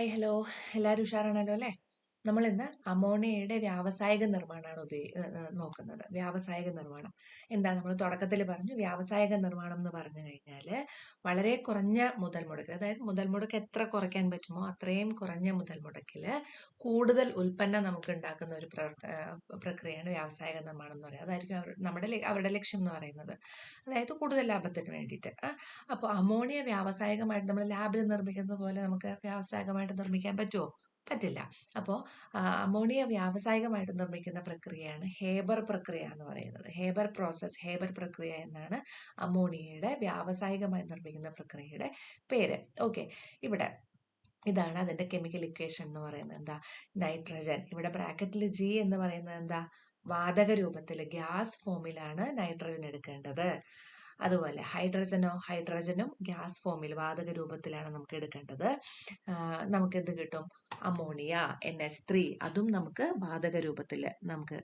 Hi hello എല്ലാവരും ഉഷാറാണല്ലോ അല്ലേ? നമ്മളിന്ന് അമോണിയയുടെ വ്യാവസായിക നിർമ്മാണമാണ് ഉപയോഗി നോക്കുന്നത്. വ്യാവസായിക നിർമ്മാണം. എന്താ നമ്മൾ തുടക്കത്തിൽ പറഞ്ഞു വ്യാവസായിക നിർമ്മാണം എന്ന് പറഞ്ഞു കഴിഞ്ഞാൽ വളരെ കുറഞ്ഞ മുതൽ മുടക്ക് അതായത് മുതൽ മുടക്ക് എത്ര കുറയ്ക്കാൻ പറ്റുമോ അത്രയും കുറഞ്ഞ മുതൽ മുടക്കിൽ കൂടുതൽ ഉൽപ്പന്നം നമുക്ക് ഉണ്ടാക്കുന്ന ഒരു പ്രവർത്ത പ്രക്രിയയാണ് വ്യാവസായിക നിർമ്മാണം എന്ന് പറയുന്നത്. അതായിരിക്കും അവർ നമ്മുടെ അവരുടെ ലക്ഷ്യം എന്ന് പറയുന്നത്. അതായത് കൂടുതൽ ലാഭത്തിന് വേണ്ടിയിട്ട്. അപ്പോൾ അമോണിയ വ്യാവസായികമായിട്ട് നമ്മൾ ലാബിൽ നിർമ്മിക്കുന്നത് പോലെ നമുക്ക് വ്യാവസായികമായിട്ട് നിർമ്മിക്കാൻ പറ്റുമോ പറ്റില്ല. അപ്പോൾ അമോണിയ വ്യാവസായികമായിട്ട് നിർമ്മിക്കുന്ന പ്രക്രിയയാണ് ഹേബർ പ്രക്രിയ എന്ന് പറയുന്നത്. ഹേബർ പ്രോസസ് ഹേബർ പ്രക്രിയ എന്നാണ് അമോണിയയുടെ വ്യാവസായികമായി നിർമ്മിക്കുന്ന പ്രക്രിയയുടെ പേര്. ഓക്കെ. ഇവിടെ ഇതാണ് അതിന്റെ കെമിക്കൽ ഇക്വേഷൻ എന്ന് പറയുന്നത്. എന്താ? നൈട്രജൻ. ഇവിടെ ബ്രാക്കറ്റിൽ ജി എന്ന് പറയുന്നത് എന്താ? വാതക രൂപത്തിൽ ഗ്യാസ് ഫോമിലാണ് നൈട്രജൻ എടുക്കേണ്ടത്. അതുപോലെ ഹൈഡ്രജനോ ഹൈഡ്രജനും ഗ്യാസ് ഫോമിൽ വാതക രൂപത്തിലാണ് നമുക്ക് എടുക്കേണ്ടത്. നമുക്ക് എന്ത് കിട്ടും? അമോണിയ എൻ എച്ച് ത്രീ അതും നമുക്ക് വാതക രൂപത്തിൽ നമുക്ക്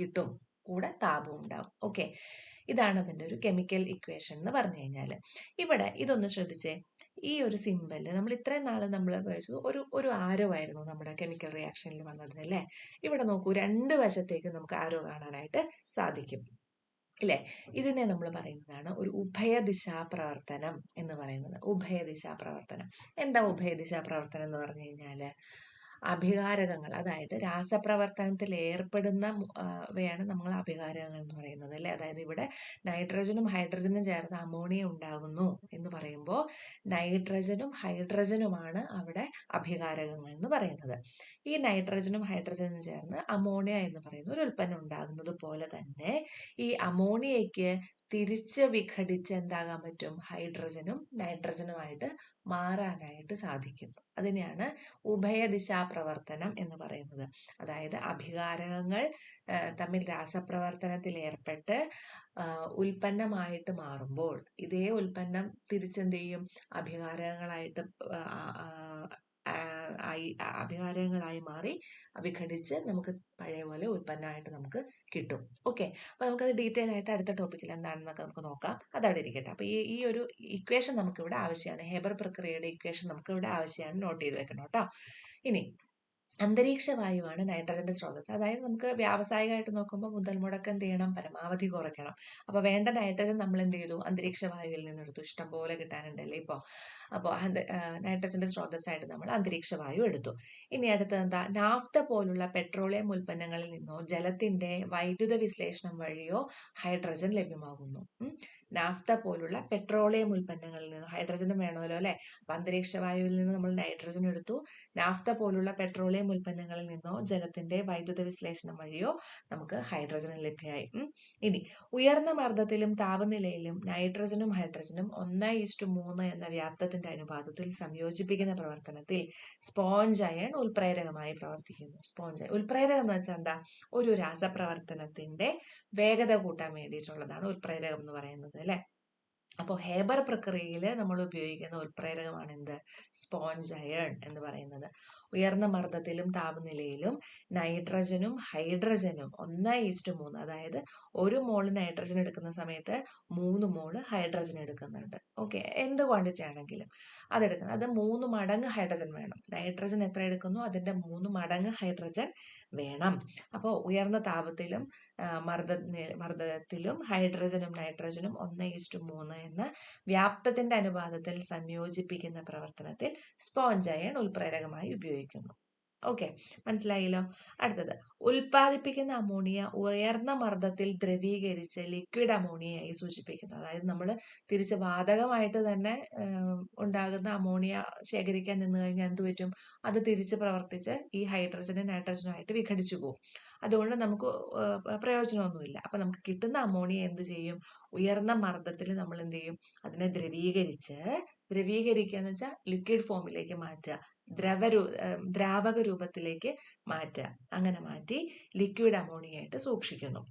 കിട്ടും. കൂടെ താപം ഉണ്ടാവും. ഓക്കെ. ഇതാണ് അതിന്റെ ഒരു കെമിക്കൽ ഇക്വേഷൻ എന്ന് പറഞ്ഞു കഴിഞ്ഞാൽ. ഇവിടെ ഇതൊന്ന് ശ്രദ്ധിച്ചേ. ഈ ഒരു സിമ്പൽ നമ്മൾ ഇത്രയും നാൾ നമ്മൾ വിചാരിച്ചു ഒരു ഒരു ആരോ ആയിരുന്നു നമ്മുടെ കെമിക്കൽ റിയാക്ഷനിൽ വന്നത് അല്ലേ? ഇവിടെ നോക്കൂ രണ്ട് വശത്തേക്കും നമുക്ക് ആരോ കാണാനായിട്ട് സാധിക്കും. ഇല്ലേ? ഇതിനെ നമ്മൾ പറയുന്നതാണ് ഒരു ഉഭയദിശാ പ്രവർത്തനം എന്ന് പറയുന്നത്. ഉഭയദിശാ പ്രവർത്തനം എന്താ ഉഭയദിശാ പ്രവർത്തനം എന്ന് പറഞ്ഞു കഴിഞ്ഞാൽ? അഭികാരകങ്ങൾ അതായത് രാസപ്രവർത്തനത്തിൽ ഏർപ്പെടുന്ന വയാണ് നമ്മൾ അഭികാരകങ്ങൾ എന്ന് പറയുന്നത് അല്ലേ? അതായത് ഇവിടെ നൈട്രജനും ഹൈഡ്രജനും ചേർന്ന് അമോണിയ ഉണ്ടാകുന്നു എന്ന് പറയുമ്പോൾ നൈട്രജനും ഹൈഡ്രജനുമാണ് അവിടെ അഭികാരകങ്ങൾ എന്ന് പറയുന്നത്. ഈ നൈട്രജനും ഹൈഡ്രജനും ചേർന്ന് അമോണിയ എന്ന് പറയുന്ന ഒരു ഉൽപ്പന്നം ഉണ്ടാകുന്നത് പോലെ തന്നെ ഈ അമോണിയയ്ക്ക് തിരിച്ച് വിഘടിച്ച് എന്താകാൻ പറ്റും? ഹൈഡ്രജനും നൈട്രജനുമായിട്ട് മാറാനായിട്ട് സാധിക്കും അതിനെയാണ് ഉഭയദിശാ പ്രവർത്തനം എന്ന് പറയുന്നത്. അതായത് അഭികാരകങ്ങൾ തമ്മിൽ രാസപ്രവർത്തനത്തിൽ ഏർപ്പെട്ട് ഉൽപ്പന്നമായിട്ട് മാറുമ്പോൾ ഇതേ ഉൽപ്പന്നം തിരിച്ചെന്ത് ചെയ്യും അഭികാരകങ്ങളായിട്ട് ആയി അഭികാരങ്ങളായി മാറി വിഘടിച്ച് നമുക്ക് പഴയ പോലെ ഉൽപ്പന്നമായിട്ട് നമുക്ക് കിട്ടും. ഓക്കെ അപ്പൊ നമുക്കത് ഡീറ്റെയിൽ ആയിട്ട് അടുത്ത ടോപ്പിക്കിൽ എന്താണെന്നൊക്കെ നമുക്ക് നോക്കാം. അതവിടെ ഇരിക്കട്ടെ. അപ്പൊ ഈ ഈ ഒരു ഇക്വേഷൻ നമുക്കിവിടെ ആവശ്യമാണ്. ഹേബർ പ്രക്രിയയുടെ ഇക്വേഷൻ നമുക്കിവിടെ ആവശ്യമാണ്. നോട്ട് ചെയ്ത് വെക്കണം കേട്ടോ. ഇനി അന്തരീക്ഷ വായുവാണ് നൈട്രജന്റെ സ്രോതസ് അതായത് നമുക്ക് വ്യാവസായികമായിട്ട് നോക്കുമ്പോൾ മുതൽ മുടക്ക് എന്ത് ചെയ്യണം? പരമാവധി കുറയ്ക്കണം. അപ്പോൾ വേണ്ട നൈട്രജൻ നമ്മൾ എന്ത് ചെയ്തു? അന്തരീക്ഷ വായുവിൽ നിന്നെടുത്തു ഇഷ്ടം പോലെ കിട്ടാനുണ്ടല്ലേ ഇപ്പോൾ അപ്പോൾ നൈട്രജന്റെ സ്രോതസ്സായിട്ട് നമ്മൾ അന്തരീക്ഷ വായു എടുത്തു. ഇനി അടുത്തത് എന്താ? നാഫ്ത പോലുള്ള പെട്രോളിയം ഉൽപ്പന്നങ്ങളിൽ നിന്നോ ജലത്തിന്റെ വൈദ്യുത വിശ്ലേഷണം വഴിയോ ഹൈഡ്രജൻ ലഭ്യമാകുന്നു. നാഫ്ത പോലുള്ള പെട്രോളിയം ഉൽപ്പന്നങ്ങളിൽ നിന്ന് ഹൈഡ്രജനും വേണമല്ലോ അല്ലെ? അപ്പൊ അന്തരീക്ഷ വായുവിൽ നിന്ന് നമ്മൾ നൈട്രജൻ എടുത്തു. നാഫ്ത പോലുള്ള പെട്രോളിയം ഉൽപ്പന്നങ്ങളിൽ നിന്നോ ജലത്തിന്റെ വൈദ്യുത വിശ്ലേഷണം വഴിയോ നമുക്ക് ഹൈഡ്രജൻ ലഭ്യമായി. ഇനി ഉയർന്ന മർദ്ദത്തിലും താപനിലയിലും നൈട്രജനും ഹൈഡ്രജനും ഒന്ന് ഇസ്റ്റു മൂന്ന് എന്ന വ്യാപ്തത്തിന്റെ അനുപാതത്തിൽ സംയോജിപ്പിക്കുന്ന പ്രവർത്തനത്തിൽ സ്പോഞ്ച് അയൺ ഉൽപ്രേരകമായി പ്രവർത്തിക്കുന്നു. സ്പോഞ്ച് അയൺ ഉൽപ്രേരകം എന്ന് വെച്ചാൽ എന്താ? ഒരു രാസപ്രവർത്തനത്തിന്റെ വേഗത കൂട്ടാൻ വേണ്ടിയിട്ടുള്ളതാണ് ഉൽപ്രേരകം എന്ന് പറയുന്നത്. അല്ലെ? അപ്പോൾ ഹേബർ പ്രക്രിയയിൽ നമ്മൾ ഉപയോഗിക്കുന്ന ഉൽപ്രേരകമാണ് എന്ത്? സ്പോഞ്ച് അയൺ എന്ന് പറയുന്നത്. ഉയർന്ന മർദ്ദത്തിലും താപനിലയിലും നൈട്രജനും ഹൈഡ്രജനും ഒന്ന് ഈസ്റ്റ് മൂന്ന് അതായത് ഒരു മോൾ നൈട്രജൻ എടുക്കുന്ന സമയത്ത് മൂന്ന് മോൾ ഹൈഡ്രജൻ എടുക്കുന്നുണ്ട്. ഓക്കെ എന്ത് ക്വാണ്ടിറ്റി ആണെങ്കിലും അതെടുക്കുന്നത് അത് മൂന്ന് മടങ്ങ് ഹൈഡ്രജൻ വേണം. നൈട്രജൻ എത്ര എടുക്കുന്നു? അതിന്റെ മൂന്ന് മടങ്ങ് ഹൈഡ്രജൻ വേണം. അപ്പോൾ ഉയർന്ന താപത്തിലും മർദ്ദ മർദ്ദത്തിലും ഹൈഡ്രജനും നൈട്രജനും ഒന്ന് ഈസ്റ്റ് മൂന്ന് എന്ന വ്യാപ്തത്തിന്റെ അനുപാതത്തിൽ സംയോജിപ്പിക്കുന്ന പ്രവർത്തനത്തിൽ സ്പോഞ്ച് അയൺ ഉൽപ്രേരകമായി ഉപയോഗിക്കുന്നു. ഓക്കെ മനസ്സിലായല്ലോ. അടുത്തത്. ഉൽപ്പാദിപ്പിക്കുന്ന അമോണിയ ഉയർന്ന മർദ്ദത്തിൽ ദ്രവീകരിച്ച് ലിക്വിഡ് അമോണിയയായി സൂചിപ്പിക്കുന്നു. അതായത് നമ്മൾ തിരിച്ച് വാതകമായിട്ട് തന്നെ ഉണ്ടാകുന്ന അമോണിയ ശേഖരിക്കാൻ നിന്ന് കഴിഞ്ഞാൽ എന്ത് പറ്റും? അത് തിരിച്ച് പ്രവർത്തിച്ച് ഈ ഹൈഡ്രജനും നൈട്രജനുമായിട്ട് വിഘടിച്ചു പോകും. അതുകൊണ്ട് നമുക്ക് പ്രയോജനമൊന്നുമില്ല. അപ്പം നമുക്ക് കിട്ടുന്ന അമോണിയ എന്ത് ചെയ്യും? ഉയർന്ന മർദ്ദത്തിൽ നമ്മൾ എന്ത് ചെയ്യും? അതിനെ ദ്രവീകരിച്ച് ദ്രവീകരിക്കുക എന്ന് വെച്ചാൽ ലിക്വിഡ് ഫോമിലേക്ക് മാറ്റുക. ദ്രവരൂ ദ്രാവക രൂപത്തിലേക്ക് മാറ്റുക. അങ്ങനെ മാറ്റി ലിക്വിഡ് അമോണിയ ആയിട്ട് സൂക്ഷിക്കുന്നു.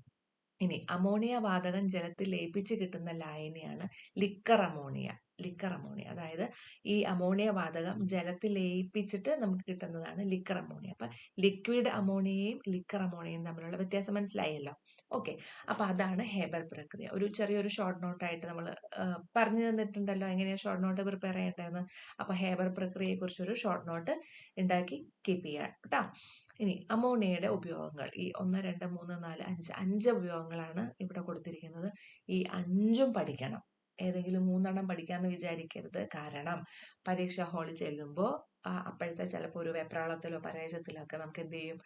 ഇനി അമോണിയ വാതകം ജലത്തിൽ ലയിപ്പിച്ച് കിട്ടുന്ന ലായനിയാണ് ലിക്കർ അമോണിയ ലിക്കർ അമോണിയ അതായത് ഈ അമോണിയ വാതകം ജലത്തിൽ ലയിപ്പിച്ചിട്ട് നമുക്ക് കിട്ടുന്നതാണ് ലിക്കർ അമോണിയ അപ്പൊ ലിക്വിഡ് അമോണിയയും ലിക്കർ അമോണിയയും തമ്മിലുള്ള വ്യത്യാസം മനസ്സിലായല്ലോ? ഓക്കെ. അപ്പോൾ അതാണ് ഹേബർ പ്രക്രിയ. ഒരു ചെറിയൊരു ഷോർട്ട് നോട്ടായിട്ട് നമ്മൾ പറഞ്ഞു തന്നിട്ടുണ്ടല്ലോ എങ്ങനെയാണ് ഷോർട്ട് നോട്ട് പ്രിപ്പയർ ചെയ്യേണ്ടതെന്ന്. അപ്പോൾ ഹേബർ പ്രക്രിയയെ കുറിച്ചൊരു ഷോർട്ട് നോട്ട് ഉണ്ടാക്കി കീപ്പ് ചെയ്യാം കേട്ടോ ഇനി അമോണിയയുടെ ഉപയോഗങ്ങൾ. ഈ ഒന്ന് രണ്ട് മൂന്ന് നാല് അഞ്ച് അഞ്ച് ഉപയോഗങ്ങളാണ് ഇവിടെ കൊടുത്തിരിക്കുന്നത്. ഈ അഞ്ചും പഠിക്കണം. ഏതെങ്കിലും മൂന്നെണ്ണം പഠിക്കാമെന്ന് വിചാരിക്കരുത്. കാരണം പരീക്ഷ ഹാളിൽ ചെല്ലുമ്പോൾ അപ്പോഴത്തെ ചിലപ്പോൾ ഒരു വെപ്രാളത്തിലോ പരാജയത്തിലോ ഒക്കെ നമുക്ക് എന്ത് ചെയ്യും?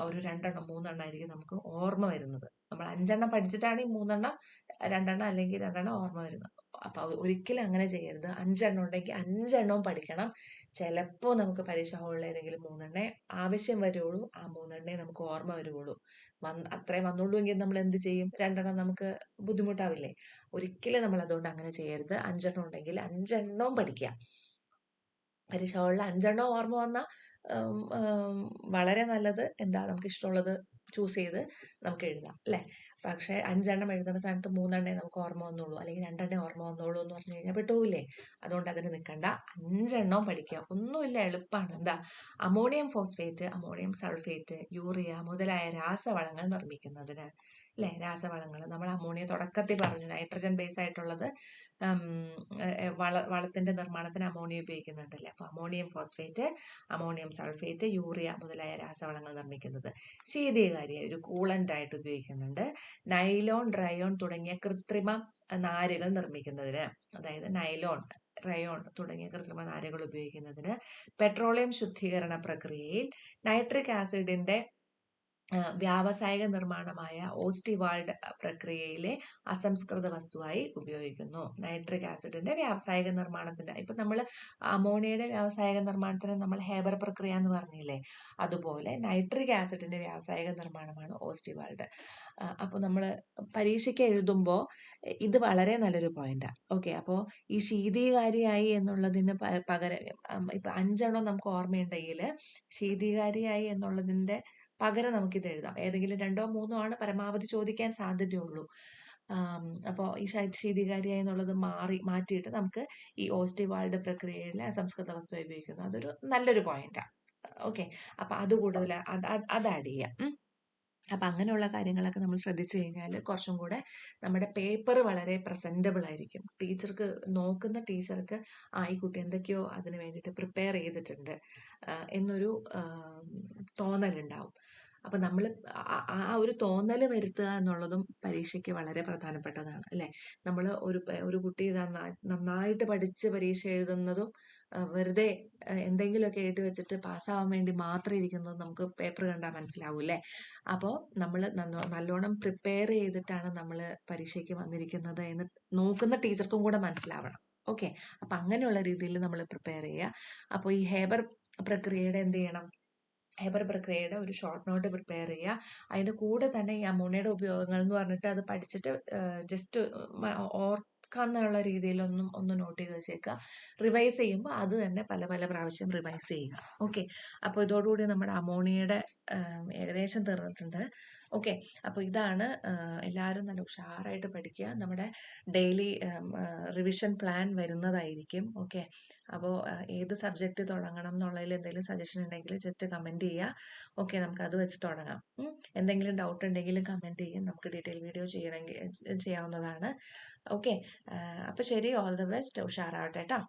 ഒരു രണ്ടെണ്ണം മൂന്നെണ്ണം ആയിരിക്കും നമുക്ക് ഓർമ്മ വരുന്നത്. നമ്മൾ അഞ്ചെണ്ണം പഠിച്ചിട്ടാണ് ഈ മൂന്നെണ്ണം രണ്ടെണ്ണം അല്ലെങ്കിൽ രണ്ടെണ്ണം ഓർമ്മ വരുന്നത്. അപ്പൊ ഒരിക്കലും അങ്ങനെ ചെയ്യരുത്. അഞ്ചെണ്ണം ഉണ്ടെങ്കിൽ അഞ്ചെണ്ണവും പഠിക്കണം. ചിലപ്പോൾ നമുക്ക് പരീക്ഷ ഹോളിൽ ഏതെങ്കിലും മൂന്നെണ്ണേ ആവശ്യം വരുള്ളൂ. ആ മൂന്നെണ്ണേ നമുക്ക് ഓർമ്മ വരുള്ളൂ. വന്ന് അത്രയും വന്നുള്ളൂ എങ്കിൽ നമ്മൾ എന്ത് ചെയ്യും? രണ്ടെണ്ണം നമുക്ക് ബുദ്ധിമുട്ടാവില്ലേ? ഒരിക്കലും നമ്മൾ അതുകൊണ്ട് അങ്ങനെ ചെയ്യരുത്. അഞ്ചെണ്ണം ഉണ്ടെങ്കിൽ അഞ്ചെണ്ണവും പഠിക്കുക. പരീക്ഷ ഹാളിൽ അഞ്ചെണ്ണം ഓർമ്മ വന്നാൽ വളരെ നല്ലത് എന്താ നമുക്ക് ഇഷ്ടമുള്ളത് ചൂസ് ചെയ്ത് നമുക്ക് എഴുതാം അല്ലേ? പക്ഷേ അഞ്ചെണ്ണം എഴുതുന്ന സ്ഥാനത്ത് മൂന്നെണ്ണേ നമുക്ക് ഓർമ്മ വന്നുള്ളൂ. അല്ലെങ്കിൽ രണ്ടെണ്ണേ ഓർമ്മ വന്നുള്ളൂ എന്ന് പറഞ്ഞു കഴിഞ്ഞാൽ പെട്ടുപോയില്ലേ അതുകൊണ്ട് അതിന് നിൽക്കണ്ട. അഞ്ചെണ്ണവും പഠിക്കുക. ഒന്നുമില്ല എളുപ്പമാണ്. എന്താ? Ammonium phosphate ammonium sulphate urea മുതലായ രാസവളങ്ങൾ നിർമ്മിക്കുന്നതിന്. അല്ലേ രാസവളങ്ങൾ നമ്മൾ അമോണിയ തുടക്കത്തിൽ പറഞ്ഞു നൈട്രജൻ ബേസ് ആയിട്ടുള്ളത് വള വളത്തിന്റെ നിർമ്മാണത്തിന് അമോണിയ ഉപയോഗിക്കുന്നുണ്ടല്ലേ? അപ്പൊ ammonium phosphate ammonium sulphate urea മുതലായ രാസവളങ്ങൾ നിർമ്മിക്കുന്നത്. ശീതീകാരിയായ ഒരു കൂളന്റ് ആയിട്ട് ഉപയോഗിക്കുന്നുണ്ട്. നൈലോൺ റയോൺ തുടങ്ങിയ കൃത്രിമ നാരുകൾ നിർമ്മിക്കുന്നതിന് അതായത് നൈലോൺ റയോൺ തുടങ്ങിയ കൃത്രിമ നാരുകൾ ഉപയോഗിക്കുന്നതിന് പെട്രോളിയം ശുദ്ധീകരണ പ്രക്രിയയിൽ നൈട്രിക് ആസിഡിന്റെ വ്യാവസായിക നിർമ്മാണമായ ഓസ്റ്റിവാൾഡ് പ്രക്രിയയിലെ അസംസ്കൃത വസ്തുവായി ഉപയോഗിക്കുന്നു. നൈട്രിക് ആസിഡിന്റെ വ്യാവസായിക നിർമ്മാണത്തിന്റെ ഇപ്പൊ നമ്മൾ അമോണിയയുടെ വ്യാവസായിക നിർമ്മാണത്തിന് നമ്മൾ ഹേബർ പ്രക്രിയ എന്ന് പറഞ്ഞില്ലേ? അതുപോലെ നൈട്രിക് ആസിഡിന്റെ വ്യാവസായിക നിർമ്മാണമാണ് ഓസ്റ്റിവാൾഡ് അപ്പോൾ നമ്മൾ പരീക്ഷയ്ക്ക് എഴുതുമ്പോൾ ഇത് വളരെ നല്ലൊരു പോയിന്റാണ് ഓക്കെ അപ്പോൾ ഈ ശീതീകാരിയായി എന്നുള്ളതിന് പകരം ഇപ്പം അഞ്ചെണ്ണം നമുക്ക് ഓർമ്മയുണ്ടെങ്കിൽ ശീതീകാരിയായി എന്നുള്ളതിന്റെ പകരം നമുക്കിത് എഴുതാം. ഏതെങ്കിലും രണ്ടോ മൂന്നോ ആണ് പരമാവധി ചോദിക്കാൻ സാധ്യതയുള്ളൂ. അപ്പോൾ ഈ ശൈതശീതികാരിയായി എന്നുള്ളത് മാറി മാറ്റിയിട്ട് നമുക്ക് ഈ ഓസ്റ്റിവാൾഡ് പ്രക്രിയയിൽ അസംസ്കൃത വസ്തു ഉപയോഗിക്കുന്നു. അതൊരു നല്ലൊരു പോയിന്റാണ് ഓക്കെ. അപ്പൊ അത് കൂടുതൽ അത് ആഡ് ചെയ്യാം. അപ്പൊ അങ്ങനെയുള്ള കാര്യങ്ങളൊക്കെ നമ്മൾ ശ്രദ്ധിച്ചു കഴിഞ്ഞാൽ കുറച്ചും കൂടെ നമ്മുടെ പേപ്പർ വളരെ പ്രസന്റബിൾ ആയിരിക്കും. ടീച്ചർക്ക് നോക്കുന്ന ടീച്ചർക്ക് ആ എന്തൊക്കെയോ അതിന് വേണ്ടിയിട്ട് പ്രിപ്പയർ ചെയ്തിട്ടുണ്ട്. എന്നൊരു തോന്നലുണ്ടാവും. അപ്പൊ നമ്മൾ ആ ഒരു തോന്നൽ വരുത്തുക എന്നുള്ളതും പരീക്ഷയ്ക്ക് വളരെ പ്രധാനപ്പെട്ടതാണ് അല്ലേ? നമ്മൾ ഒരു ഒരു കുട്ടി നന്നാ- നന്നായിട്ട് പഠിച്ച് പരീക്ഷ എഴുതുന്നതും വെറുതെ എന്തെങ്കിലുമൊക്കെ എഴുതി വെച്ചിട്ട് പാസ്സാവാൻ വേണ്ടി മാത്രം ഇരിക്കുന്നതും നമുക്ക് പേപ്പർ കണ്ടാൽ മനസ്സിലാവും അല്ലേ? അപ്പോൾ നമ്മൾ നല്ലോണം പ്രിപ്പയർ ചെയ്തിട്ടാണ് നമ്മൾ പരീക്ഷയ്ക്ക് വന്നിരിക്കുന്നത് എന്ന് നോക്കുന്ന ടീച്ചർക്കും കൂടെ മനസ്സിലാവണം ഓക്കെ? അപ്പൊ അങ്ങനെയുള്ള രീതിയിൽ നമ്മൾ പ്രിപ്പയർ ചെയ്യുക. അപ്പോൾ ഈ ഹേബർ പ്രക്രിയയുടെ എന്ത് ചെയ്യണം? ഹേബർ പ്രക്രിയയുടെ ഒരു ഷോർട്ട് നോട്ട് പ്രിപ്പയർ ചെയ്യുക. അതിന്റെ കൂടെ തന്നെ ഈ അമോണിയയുടെ ഉപയോഗങ്ങൾ എന്ന് പറഞ്ഞിട്ട് അത് പഠിച്ചിട്ട് ജസ്റ്റ് ഓർക്കാന്നുള്ള രീതിയിലൊന്നും ഒന്ന് നോട്ട് ചെയ്ത് വെച്ചേക്കുക. റിവൈസ് ചെയ്യുമ്പോൾ അത് തന്നെ പല പല പ്രാവശ്യം റിവൈസ് ചെയ്യുക. ഓക്കെ അപ്പോൾ ഇതോടുകൂടി നമ്മുടെ അമോണിയയുടെ ഏകദേശം തീർന്നിട്ടുണ്ട്. ഓക്കെ. അപ്പോൾ ഇതാണ് എല്ലാവരും നല്ല ഉഷാറായിട്ട് പഠിക്കുക. നമ്മുടെ ഡെയിലി റിവിഷൻ പ്ലാൻ വരുന്നതായിരിക്കും. ഓക്കെ. അപ്പോൾ ഏത് സബ്ജക്റ്റ് തുടങ്ങണം എന്നുള്ളതിൽ എന്തെങ്കിലും സജഷൻ ഉണ്ടെങ്കിൽ ജസ്റ്റ് കമന്റ് ചെയ്യുക. ഓക്കെ നമുക്ക് അത് വെച്ച് തുടങ്ങാം. എന്തെങ്കിലും ഡൗട്ട് ഉണ്ടെങ്കിലും കമന്റ് ചെയ്യും. നമുക്ക് ഡീറ്റെയിൽ വീഡിയോ ചെയ്യണമെങ്കിൽ ചെയ്യാവുന്നതാണ്. ഓക്കെ അപ്പോൾ ശരി. All the best. ഉഷാറാവട്ടെ കേട്ടോ.